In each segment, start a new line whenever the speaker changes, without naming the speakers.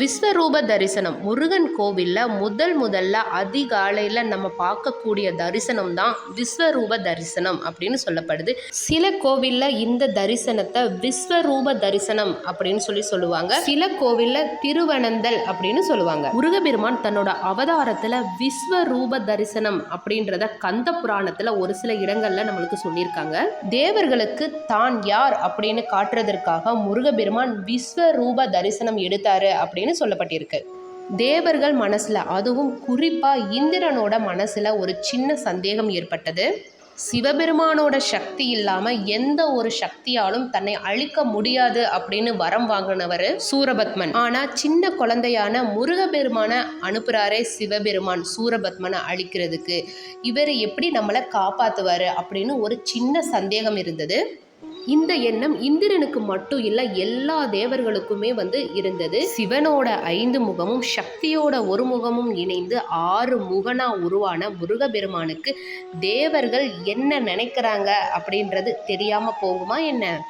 விஸ்வரூப தரிசனம். முருகன் கோவிலில் முதல் முதல்ல அதிகாலையில் நம்ம பார்க்கக்கூடிய தரிசனம் தான் விஸ்வரூப தரிசனம் அப்படின்னு சொல்லப்படுது. சில கோவிலில் இந்த தரிசனத்தை விஸ்வரூப தரிசனம் அப்படின்னு சொல்லி சொல்லுவாங்க. சில கோவிலில் திருவனந்தல் அப்படின்னு சொல்லுவாங்க. முருகபெருமான் தன்னோட அவதாரத்தில் விஸ்வரூப தரிசனம் அப்படின்றத கந்த புராணத்தில் ஒரு சில இடங்களில் நம்மளுக்கு சொல்லியிருக்காங்க. தேவர்களுக்கு தான் யார் அப்படின்னு காட்டுறதற்காக முருகபெருமான் விஸ்வரூப தரிசனம் எடுத்தாரு அப்படின்னு சொல்லப்பட்டிருக்கு. தேவர்கள் மனசில் அதுவும் குறிப்பாக இந்திரனோட மனசில் ஒரு சின்ன சந்தேகம் ஏற்பட்டது. சிவபெருமானோட சக்தி இல்லாமல் எந்த ஒரு சக்தியாலும் தன்னை அழிக்க முடியாது அப்படின்னு வரம் வாங்கினவர் சூரபத்மன். ஆனால் சின்ன குழந்தையான முருகபெருமான அனுப்புகிறாரே சிவபெருமான் சூரபத்மனை அழிக்கிறதுக்கு. இவர் எப்படி நம்மளை காப்பாற்றுவார் அப்படின்னு ஒரு சின்ன சந்தேகம் இருந்தது. இந்த எண்ணம் இந்திரனுக்கு மட்டும் இல்லை எல்லா தேவர்களுக்குமே வந்து இருந்தது. சிவனோட ஐந்து முகமும் சக்தியோட ஒரு முகமும் இணைந்து ஆறு முகனா உருவான முருகபெருமானுக்கு தேவர்கள் என்ன நினைக்கிறாங்க அப்படின்றது தெரியாம போகுமா என்ன?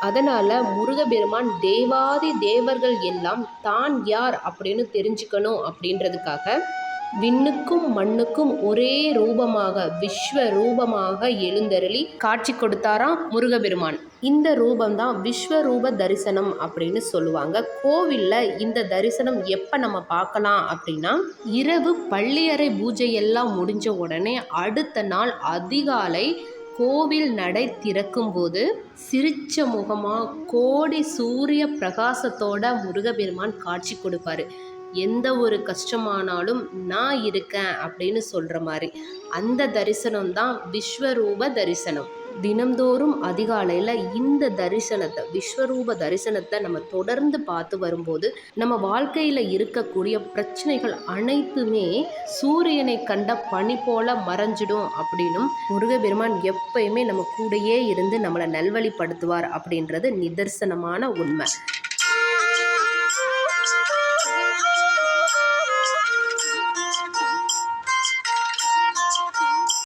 அதனால் முருகபெருமான் தேவாதி தேவர்கள் எல்லாம் தான் யார் அப்படின்னு தெரிஞ்சுக்கணும் அப்படின்றதுக்காக விண்ணுக்கும் மண்ணுக்கும் ஒரே ரூபமாக விஸ்வ ரூபமாக எழுந்தருளி காட்சி கொடுத்தாராம் முருகபெருமான். இந்த ரூபம்தான் விஸ்வரூப தரிசனம் அப்படின்னு சொல்லுவாங்க. கோவிலில் இந்த தரிசனம் எப்போ நம்ம பார்க்கலாம் அப்படின்னா இரவு பள்ளியறை பூஜை எல்லாம் முடிஞ்ச உடனே அடுத்த நாள் அதிகாலை கோவில் நடை திறக்கும்போது சிரிச்ச முகமாக கோடி சூரிய பிரகாசத்தோட முருகபெருமான் காட்சி கொடுப்பாரு. எந்த ஒரு கஷ்டமானாலும் நான் இருக்கேன் அப்படின்னு சொல்கிற மாதிரி. அந்த தரிசனம் தான் விஸ்வரூப தரிசனம். தினம்தோறும் அதிகாலையில் இந்த தரிசனத்தை விஸ்வரூப தரிசனத்தை நம்ம தொடர்ந்து பார்த்து வரும்போது நம்ம வாழ்க்கையில் இருக்கக்கூடிய பிரச்சனைகள் அனைத்துமே சூரியனை கண்ட பனி போல மறைஞ்சிடும் அப்படின்னும் முருகபெருமான் எப்பயுமே நம்ம கூடயே இருந்து நம்மளை நல்வழிப்படுத்துவார் அப்படின்றது நிதர்சனமான உண்மை.